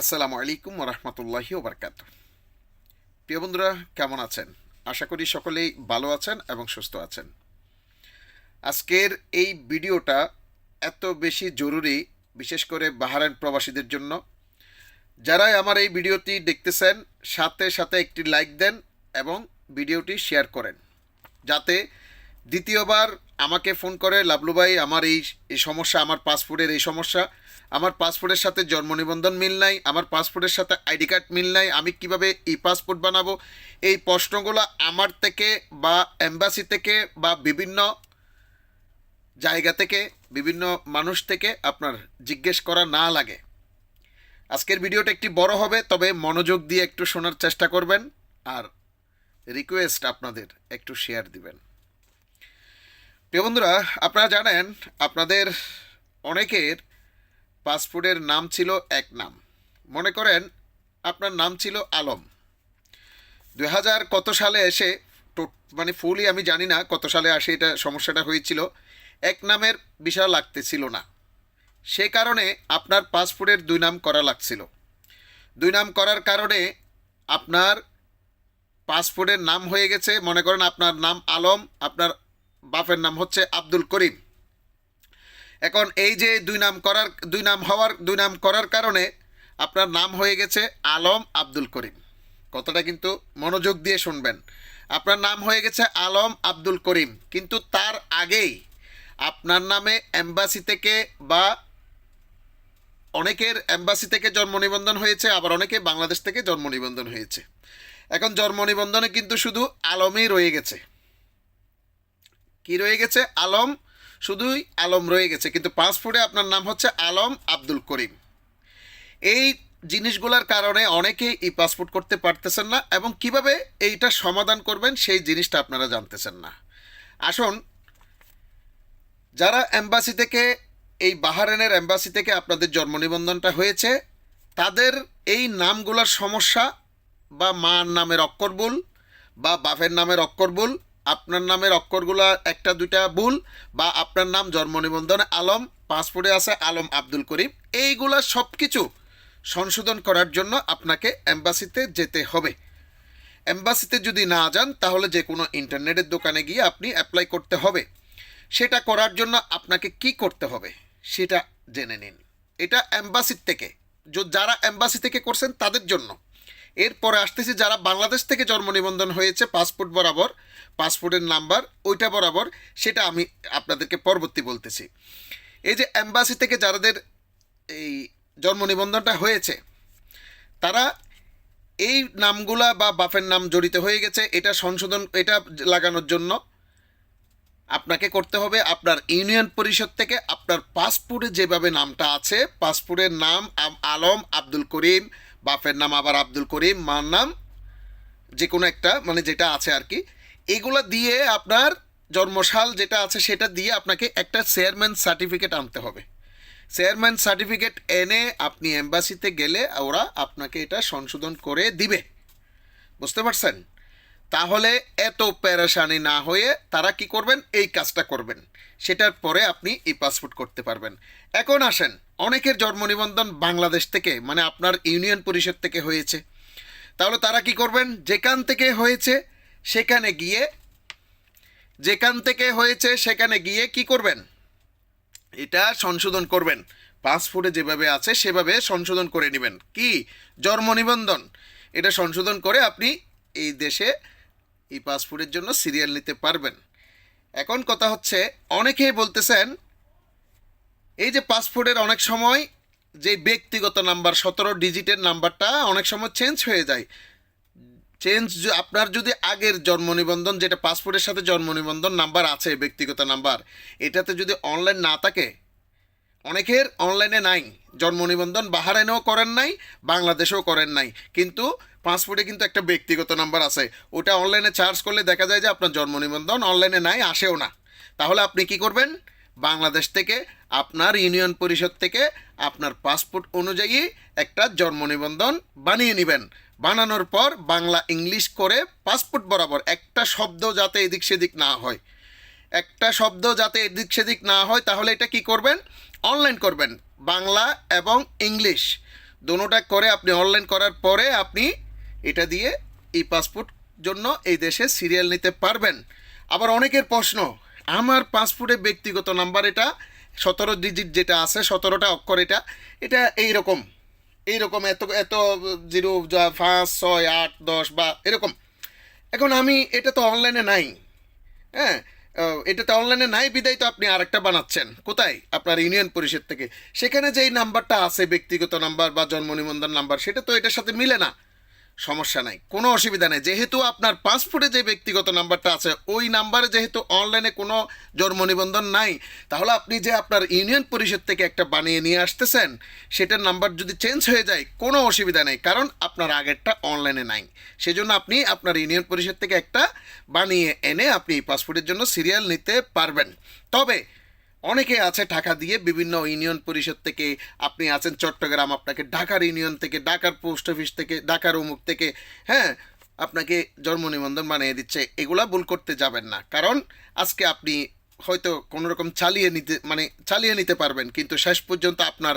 আসসালামু আলাইকুম রহমতুল্লাহি ওবরকাত প্রিয় বন্ধুরা, কেমন আছেন? আশা করি সকলেই ভালো আছেন এবং সুস্থ আছেন। আজকের এই ভিডিওটা এত বেশি জরুরি, বিশেষ করে বাহারান প্রবাসীদের জন্য। যারা আমার এই ভিডিওটি দেখতেছেন, সাথে সাথে একটি লাইক দেন এবং ভিডিওটি শেয়ার করেন। যাতে দ্বিতীয়বার আমাকে ফোন করে, লাবলু ভাই, আমার এই সমস্যা, আমার পাসপোর্টের এই সমস্যা আমার পাসপোর্টের সাথে জন্ম নিবন্ধন মিল নাই, আমার পাসপোর্টের সাথে আইডি কার্ড মিল নাই, আমি কীভাবে ই পাসপোর্ট বানাবো? এই প্রশ্নগুলো আমার থেকে বা এম্বাসি থেকে বা বিভিন্ন জায়গা থেকে, বিভিন্ন মানুষ থেকে আপনার জিজ্ঞেস করা না লাগে। আজকের ভিডিওটা একটি বড় হবে, তবে মনোযোগ দিয়ে একটু শোনার চেষ্টা করবেন আর রিকোয়েস্ট আপনাদের একটু শেয়ার দিবেন। প্রিয় বন্ধুরা, আপনারা জানেন, আপনাদের অনেকের পাসপোর্টের নাম ছিল এক নাম। মনে করেন আপনার নাম ছিল আলম। দুই হাজার কত সালে এসে মানে ফুলই আমি জানি না কত সালে আসে এটা সমস্যাটা হয়েছিল। এক নামের বিষয় লাগতেছিল না। সে কারণে আপনার পাসপোর্টের দুই নাম করা লাগছিল। দুই নাম করার কারণে আপনার পাসপোর্টের নাম হয়ে গেছে। মনে করেন আপনার নাম আলম, আপনার বাপের নাম হচ্ছে আব্দুল করিম। এখন এই যে দুই নাম করার, দুই নাম হওয়ার, দুই নাম করার কারণে আপনার নাম হয়ে গেছে আলম আব্দুল করিম। কথাটা কিন্তু মনোযোগ দিয়ে শুনবেন। আপনার নাম হয়ে গেছে আলম আব্দুল করিম, কিন্তু তার আগেই আপনার নামে এম্বাসি থেকে বা অনেকের এম্বাসি থেকে জন্ম নিবন্ধন হয়েছে, আবার অনেকে বাংলাদেশ থেকে জন্ম নিবন্ধন হয়েছে। এখন জন্ম নিবন্ধনে কিন্তু শুধু আলমই রয়ে গেছে। কি রয়ে গেছে? আলম শুধুই আলম রয়ে গেছে, কিন্তু পাসপোর্টে আপনার নাম হচ্ছে আলম আব্দুল করিম। এই জিনিসগুলোর কারণে অনেকেই ই পাসপোর্ট করতে পারতেছেন না এবং কীভাবে এইটা সমাধান করবেন সেই জিনিসটা আপনারা জানতেছেন না। আসুন, যারা এম্বাসি থেকে, এই বাহারেনের এম্বাসি থেকে আপনাদের জন্ম নিবন্ধনটা হয়েছে, তাদের এই নামগুলোর সমস্যা বা মার নামের অক্ষর ভুল বা বাপের নামের অক্ষর ভুল আপনার নামের অক্ষরগুলো একটা, দুইটা ভুল বা আপনার নাম, জন্ম নিবন্ধনে, আলম, পাসপোর্টে আছে আলম আব্দুল করিম। এইগুলা সব কিছু সংশোধন করার জন্য আপনাকে এম্বাসিতে যেতে হবে। এম্বাসিতে যদি না যান, তাহলে যে কোনো ইন্টারনেটের দোকানে গিয়ে আপনি অ্যাপ্লাই করতে হবে। সেটা করার জন্য আপনাকে কি করতে হবে, সেটা জেনে নিন। এটা এম্বাসির থেকে। যারা এম্বাসি থেকে করছেন, তাদের জন্য। এরপরে আসতেছি যারা বাংলাদেশ থেকে জন্ম নিবন্ধন হয়েছে পাসপোর্ট বরাবর পাসপোর্টের নাম্বার ওইটা বরাবর, সেটা আমি আপনাদেরকে পরবর্তী বলতেছি। এই যে অ্যাম্বাসি থেকে যাদের এই জন্ম নিবন্ধনটা হয়েছে, তারা এই নামগুলা বা বাপের নাম জড়িত হয়ে গেছে, এটা সংশোধন, এটা লাগানোর জন্য আপনাকে করতে হবে আপনার ইউনিয়ন পরিষদ থেকে আপনার পাসপোর্টে যেভাবে নামটা আছে পাসপোর্টের নাম আলম আব্দুল করিম বাপের নাম আবার আব্দুল করিম, মার নাম যে কোনো একটা মানে যেটা আছে আর কি। এগুলো দিয়ে আপনার জন্মসাল যেটা আছে সেটা দিয়ে আপনাকে একটা চেয়ারম্যান সার্টিফিকেট আনতে হবে। চেয়ারম্যান সার্টিফিকেট এনে আপনি এম্বাসিতে গেলে ওরা আপনাকে এটা সংশোধন করে দিবে। বুঝতে পারছেন? তাহলে এত প্যারাসানি না হয়ে তারা কি করবেন? এই কাজটা করবেন। সেটার পরে আপনি এই পাসপোর্ট করতে পারবেন। এখন আসেন। অনেকের জন্ম নিবন্ধন বাংলাদেশ থেকে মানে আপনার ইউনিয়ন পরিষদ থেকে হয়েছে। তাহলে তারা কি করবেন? যেখান থেকে হয়েছে, সেখানে গিয়ে, যেখান থেকে হয়েছে, সেখানে গিয়ে কি করবেন? এটা সংশোধন করবেন। পাসপোর্টে যেভাবে আছে, সেভাবে সংশোধন করে নেবেন। কি? জন্ম নিবন্ধন। এটা সংশোধন করে আপনি এই দেশে এই পাসপোর্টের জন্য সিরিয়াল নিতে পারবেন। এখন কথা হচ্ছে, অনেকেই বলতেছেন এই যে পাসপোর্টের অনেক সময় যে ব্যক্তিগত নাম্বার, সতেরো ডিজিটের নাম্বারটা অনেক সময় চেঞ্জ হয়ে যায়। চেঞ্জ আপনার যদি আগের জন্ম নিবন্ধন, যেটা পাসপোর্টের সাথে জন্ম নিবন্ধন নাম্বার আছে, ব্যক্তিগত নাম্বার, এটাতে যদি অনলাইন না থাকে, অনেকের অনলাইনে নাই। জন্ম নিবন্ধন বাহারাইনেও করেন নাই, বাংলাদেশেও করেন নাই। কিন্তু পাসপোর্টে কিন্তু একটা ব্যক্তিগত নাম্বার আছে। ওটা অনলাইনে চার্জ করলে দেখা যায় যে আপনার জন্ম নিবন্ধন অনলাইনে নাই, আসেও না। তাহলে আপনি কি করবেন? বাংলাদেশ থেকে, আপনার ইউনিয়ন পরিষদ থেকে আপনার পাসপোর্ট অনুযায়ী একটা জন্ম নিবন্ধন বানিয়ে নেবেন। বানানোর পর বাংলা ইংলিশ করে পাসপোর্ট বরাবর একটা শব্দ যাতে এদিক সেদিক না হয়। একটা শব্দ যাতে এদিক সেদিক না হয়, তাহলে এটা কি করবেন? অনলাইন করবেন। বাংলা এবং ইংলিশ দোনোটা করে আপনি অনলাইন করার পরে আপনি এটা দিয়ে এই পাসপোর্ট জন্য এই দেশে সিরিয়াল নিতে পারবেন। আবার অনেকের প্রশ্ন আমার পাসপোর্টে ব্যক্তিগত নাম্বার এটা, সতেরো ডিজিট যেটা আছে, সতেরোটা অক্ষর এটা এটা এইরকম এইরকম এত এত জিরো পাঁচ, ছয়, আট, দশ, বা এরকম। এখন আমি এটা তো অনলাইনে নাই হ্যাঁ? এটা তো অনলাইনে নাই, বিদায় তো আপনি আরেকটা বানাচ্ছেন। কোথায়? আপনার ইউনিয়ন পরিষদ থেকে। সেখানে যেই নাম্বারটা আছে, ব্যক্তিগত নাম্বার বা জন্ম নিবন্ধন নাম্বার, সেটা তো এটার সাথে মিলে না। সমস্যা নাই, কোনো অসুবিধা নেই। যেহেতু আপনার পাসপোর্টে যে ব্যক্তিগত নাম্বারটা আছে, ওই নাম্বারে যেহেতু অনলাইনে কোনো জন্ম নিবন্ধন নাই, তাহলে আপনি যে আপনার ইউনিয়ন পরিষদ থেকে একটা বানিয়ে নিয়ে আসতেছেন, সেটার নাম্বার যদি চেঞ্জ হয়ে যায়, কোনো অসুবিধা নেই, কারণ আপনার আগেরটা অনলাইনে নাই। সেজন্য আপনি আপনার ইউনিয়ন পরিষদ থেকে একটা বানিয়ে এনে আপনি পাসপোর্টের জন্য সিরিয়াল নিতে পারবেন। তবে অনেকে আছে টাকা দিয়ে বিভিন্ন ইউনিয়ন পরিষদ থেকে আপনি আছেন, চট্টগ্রাম আপনাকে, ঢাকার ইউনিয়ন থেকে, ঢাকার পোস্ট অফিস থেকে, ঢাকার অমুক থেকে হ্যাঁ আপনাকে জন্ম নিবন্ধন বানিয়ে দিচ্ছে। এগুলা ভুল করতে যাবেন না। কারণ আজকে আপনি হয়তো কোনো রকম চালিয়ে নিতে মানে চালিয়ে নিতে পারবেন, কিন্তু শেষ পর্যন্ত আপনার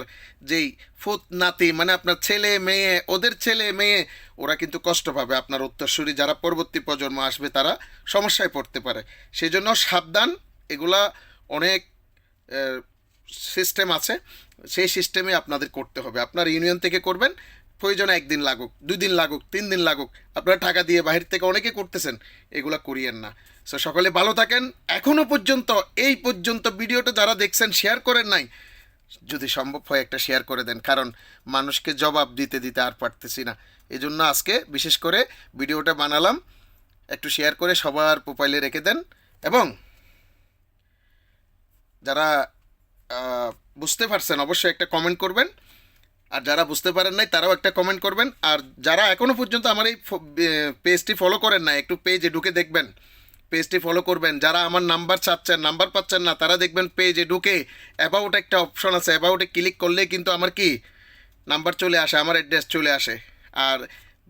যেই ফুত নাতি মানে আপনার ছেলে, মেয়ে, ওদের ছেলে, মেয়ে, ওরা কিন্তু কষ্ট পাবে। আপনার উত্তরসূরি যারা পরবর্তী প্রজন্ম আসবে, তারা সমস্যায় পড়তে পারে। সেই জন্য সাবধান, এগুলা অনেক সিস্টেম আছে, সেই সিস্টেমে আপনাদের করতে হবে। আপনার ইউনিয়ন থেকে করবেন, প্রয়োজনে একদিন লাগুক দুই দিন লাগুক তিন দিন লাগুক, আপনারা টাকা দিয়ে বাহির থেকে অনেকে করতেছেন, এগুলা করিয়েন না। সো সকলে ভালো থাকেন এখনও পর্যন্ত, এই পর্যন্ত ভিডিওটা যারা দেখছেন শেয়ার করেন নাই, যদি সম্ভব হয় একটা শেয়ার করে দেন, কারণ মানুষকে জবাব দিতে দিতে আর পারতেছি না। এই জন্য আজকে বিশেষ করে ভিডিওটা বানালাম, একটু শেয়ার করে সবার প্রোফাইলে রেখে দেন, এবং যারা বুঝতে পারছেন, অবশ্যই একটা কমেন্ট করবেন। আর যারা বুঝতে পারেন নাই, তারাও একটা কমেন্ট করবেন। আর যারা এখনও পর্যন্ত আমার এই পেজটি ফলো করেন না একটু পেজে ঢুকে দেখবেন। পেজটি ফলো করবেন। যারা আমার নাম্বার চাচ্ছেন নাম্বার পাচ্ছেন না, তারা দেখবেন পেজে ঢুকে অ্যাবাউট একটা অপশন আছে। অ্যাবাউটে ক্লিক করলেই কিন্তু আমার কি? নাম্বার চলে আসে, আমার অ্যাড্রেস চলে আসে। আর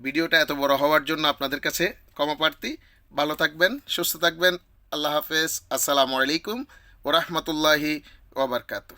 ভিডিওটা এত বড় হওয়ার জন্য আপনাদের কাছে ক্ষমা প্রার্থী। ভালো থাকবেন, সুস্থ থাকবেন। আল্লাহ হাফেজ। আসসালামু আলাইকুম। ওরহমতুল্লাহি ওবরকাতু